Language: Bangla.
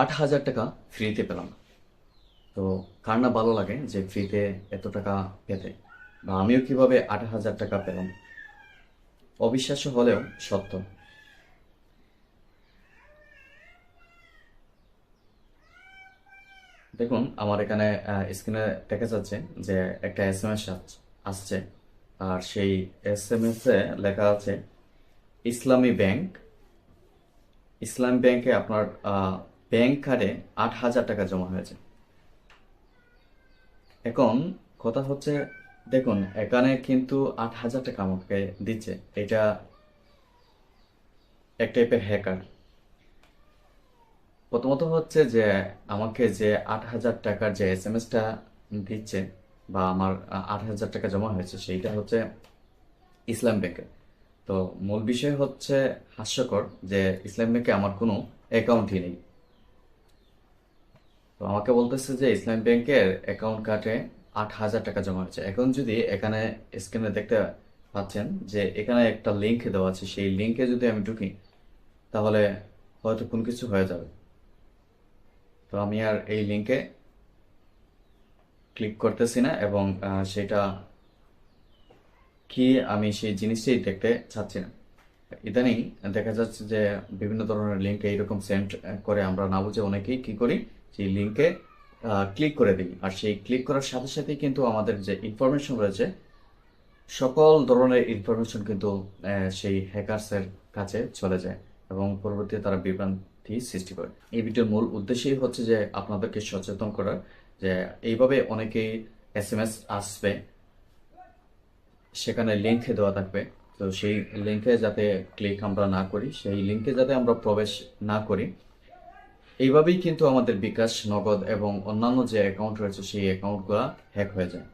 আট হাজার টাকা ফ্রিতে পেলাম। তো কার না ভালো লাগে যে ফ্রিতে এত টাকা পেতে? বা আমিও কীভাবে আট হাজার টাকা পেলাম? অবিশ্বাস্য হলেও সত্য। দেখুন, আমার এখানে স্ক্রিনে দেখা যাচ্ছে যে একটা এস এম এস আসছে। আর সেই এস এম এস এ লেখা আছে, ইসলামী ব্যাংক। ইসলামী ব্যাংকে আপনার ব্যাংক কার্ডে আট হাজার টাকা জমা হয়েছে। এখন কথা হচ্ছে, দেখুন, এখানে কিন্তু আট হাজার টাকা আমাকে দিচ্ছে। এটা এক টাইপের হ্যাকার প্রথমত হচ্ছে যে, আমাকে যে আট হাজার টাকার যে এস এম এসটা দিচ্ছে বা আমার আট হাজার টাকা জমা হয়েছে, সেইটা হচ্ছে ইসলাম ব্যাংকে তো মূল বিষয় হচ্ছে হাস্যকর যে ইসলাম ব্যাংকে আমার কোনো অ্যাকাউন্টই নেই। তো আমাকে বলতেছে যে ইসলাম ব্যাংকের অ্যাকাউন্ট কার্ডে আট হাজার টাকা জমা হয়েছে। এখন যদি এখানে স্ক্রিনে দেখতে পাচ্ছেন যে এখানে একটা লিঙ্ক দেওয়া আছে, সেই লিঙ্কে যদি আমি ঢুকি, তাহলে হয়তো কোনো কিছু হয়ে যাবে। তো আমি আর এই লিঙ্কে ক্লিক করতেছি না এবং সেটা কি আমি সেই জিনিসটাই দেখতে চাচ্ছি না। ইদানিং দেখা যাচ্ছে যে বিভিন্ন ধরনের লিঙ্ক এইরকম সেন্ড করে আমরা না বুঝে অনেকেই কি করি সেই লিঙ্কে ক্লিক করে দিই আর সেই ক্লিক করার সাথে সাথেই কিন্তু আমাদের যে ইনফরমেশন রয়েছে, সকল ধরনের ইনফরমেশন কিন্তু সেই হ্যাকার্সের কাছে চলে যায় এবং পরবর্তীতে তারা বিভ্রান্তি সৃষ্টি করে। এই ভিডিওর মূল উদ্দেশ্যই হচ্ছে যে আপনাদেরকে সচেতন করার, যে এইভাবে অনেকেই এস এম এস আসবে, সেখানে লিঙ্ক দেওয়া থাকবে। তো সেই লিঙ্কে যাতে ক্লিক আমরা না করি, সেই লিঙ্কে যাতে আমরা প্রবেশ না করি এইভাবেই কিন্তু আমাদের বিকাশ, নগদ এবং অন্যান্য যে অ্যাকাউন্ট রয়েছে, সেই অ্যাকাউন্টগুলো হ্যাক হয়ে যায়।